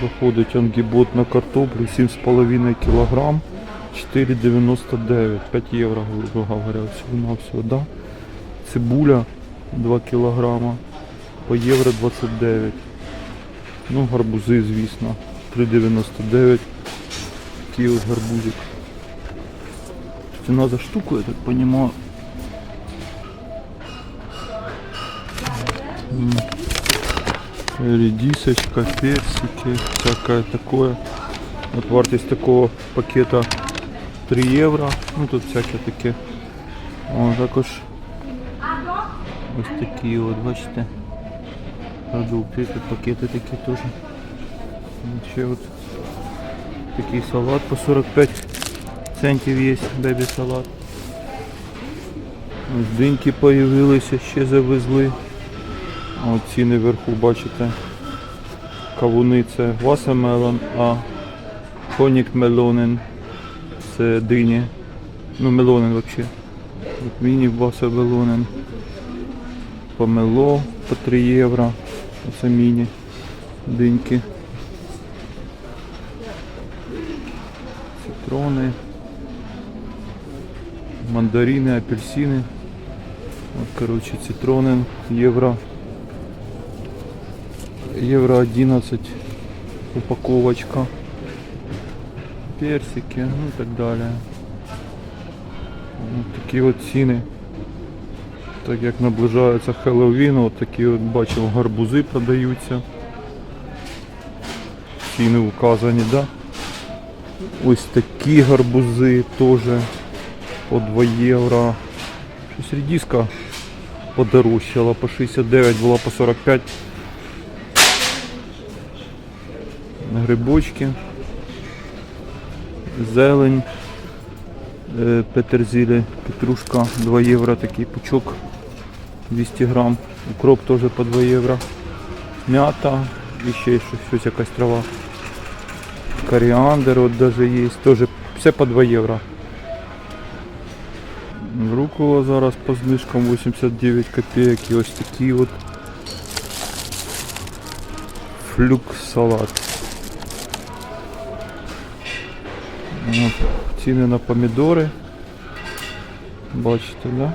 Проходить ангібот на картоплю 7,5 кг. 4,99, 5 євро, грубо говоря, всього всього, да? Цибуля 2 кг по євро 29. Ну, гарбузи, звісно, 3,99. Такий от гарбузик. Ціна за штуку, я так понимаю. Редисочка, персики, всякое такое. Вот вартість такого пакета 3 євро. Ну тут всяке таке. О, також ось такі от, бачите. Продукти, тут пакети такі теж. Ще от такий салат по 45 центів є, бебі салат. Ось диньки появилися, ще завезли. Ціни вверху бачите. Кавуни це васамелон, а Хонік мелонен це дині. Ну мелонен взагалі. Міні васамелонен. Помело по 3 євро. Оце міні диньки. Цитрони. Мандарини, апельсини. От, короче, цитрони євро. Євро 11 упаковочка. Персики, ну і так далі. От такі от ціни. Так як наближається Хеллоуін, от такі от бачив гарбузи продаються. Ціни вказані, да? Ось такі гарбузи теж по 2 євро. Щось редиска подорожчала по 69, була по 45. Грибочки. Зелень. е, Петерзілі, петрушка 2 євро, такий пучок 200 грам. Укроп теж по 2 євро. Мята і ще щось, щось якась трава. Коріандр от даже є, теж все по 2 євро. Рукола зараз по знижкам 89 копійок і ось такі от флюкс салат. Ціни на помідори. Бачите, да?